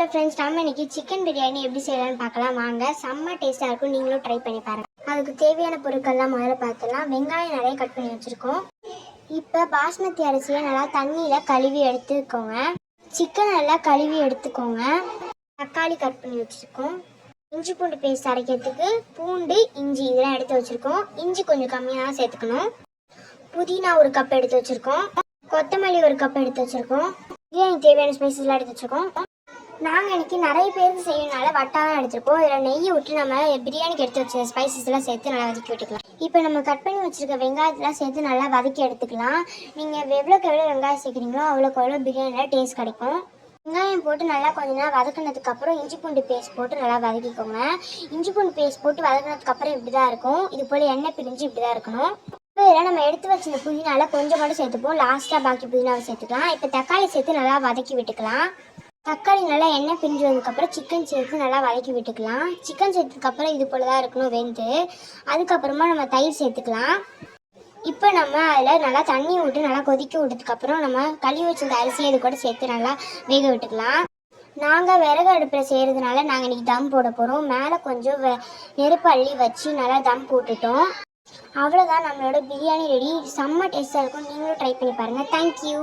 Hello friends நம்ம இன்னைக்கு chicken biryani எப்படி செய்யலாம்னு பார்க்கலாம். வாங்க செம்ம டேஸ்ட்டாக இருக்கும். நீங்களும் ட்ரை பண்ணி பாருங்கள் அதுக்கு தேவையான பொருட்கள்லாம் முதல்ல பார்த்துலாம் வெங்காயம் நிறைய கட் பண்ணி வச்சுருக்கோம். இப்போ பாஸ்மதி அரிசியை நல்லா தண்ணியில் கழுவி எடுத்துக்கோங்க. சிக்கன் நல்லா கழுவி எடுத்துக்கோங்க. தக்காளி கட் பண்ணி வச்சுருக்கோம். இஞ்சி பூண்டு பேஸ்ட் அரைக்கிறதுக்கு பூண்டு இஞ்சி இதெல்லாம் எடுத்து வச்சுருக்கோம். இஞ்சி கொஞ்சம் கம்மியாக தான் சேர்த்துக்கணும். புதினா ஒரு கப் எடுத்து வச்சுருக்கோம். கொத்தமல்லி ஒரு கப் எடுத்து வச்சுருக்கோம். பிரியாணி தேவையான ஸ்பைசஸ்லாம் எடுத்து வச்சுருக்கோம். நாங்கள் இன்றைக்கி நிறைய பேருக்கு செய்யறதுனால வட்டாரம் எடுத்துருக்கோம். இதில் நெய் விட்டு நம்ம பிரியாணிக்கு எடுத்து வச்ச ஸ்பைசஸ்லாம் சேர்த்து நல்லா வதக்கி விட்டுக்கலாம். இப்போ நம்ம கட் பண்ணி வச்சுருக்க வெங்காயத்தெலாம் சேர்த்து நல்லா வதக்கி எடுத்துக்கலாம். நீங்கள் எவ்வளோக்கு எவ்வளோ வெங்காயம் சேர்க்குறீங்களோ அவ்வளோக்கு எவ்வளோ பிரியாணியில் டேஸ்ட் கிடைக்கும். வெங்காயம் போட்டு நல்லா கொஞ்ச நேரம் வதக்குனதுக்கப்புறம் இஞ்சி பூண்டு பேஸ்ட் போட்டு நல்லா வதக்கிக்கோங்க. இஞ்சி பூண்டு பேஸ்ட் போட்டு வதக்குனதுக்கப்புறம் இப்படி தான் இருக்கும். இது போல் எண்ணெய் பிரிஞ்சு இப்படி தான் இருக்கணும். இப்போ இதில் நம்ம எடுத்து வச்சிருந்த புதினால கொஞ்சம் மட்டும் சேர்த்துப்போம். லாஸ்ட்டாக பாக்கி புதினாவை சேர்த்துக்கலாம். இப்போ தக்காளி சேர்த்து நல்லா வதக்கி விட்டுக்கலாம். தக்காளி நல்லா எண்ணெய் பிரிஞ்சு வந்ததுக்கப்புறம் சிக்கன் சேர்த்து நல்லா வதக்கி விட்டுக்கலாம். சிக்கன் சேர்த்ததுக்கப்புறம் இது போல் தான் இருக்கணும் வெந்து. அதுக்கப்புறமா நம்ம தயிர் சேர்த்துக்கலாம். இப்போ நம்ம அதில் நல்லா தண்ணி விட்டு நல்லா கொதிக்க விட்டதுக்கப்புறம் நம்ம கழுவி வச்சிருந்த அரிசி இது கூட சேர்த்து நல்லா வேக விட்டுக்கலாம். நாங்கள் விறகு அடுப்பில் செய்கிறதுனால நாங்கள் இன்றைக்கி தம் போட போகிறோம் மேலே கொஞ்சம் வெ நெருப்பு அள்ளி வச்சு நல்லா தம் போட்டுட்டோம். அவ்வளோதான் நம்மளோட பிரியாணி ரெடி. செம்ம டேஸ்ட்டாக இருக்கும். நீங்களும் ட்ரை பண்ணி பாருங்கள் தேங்க்யூ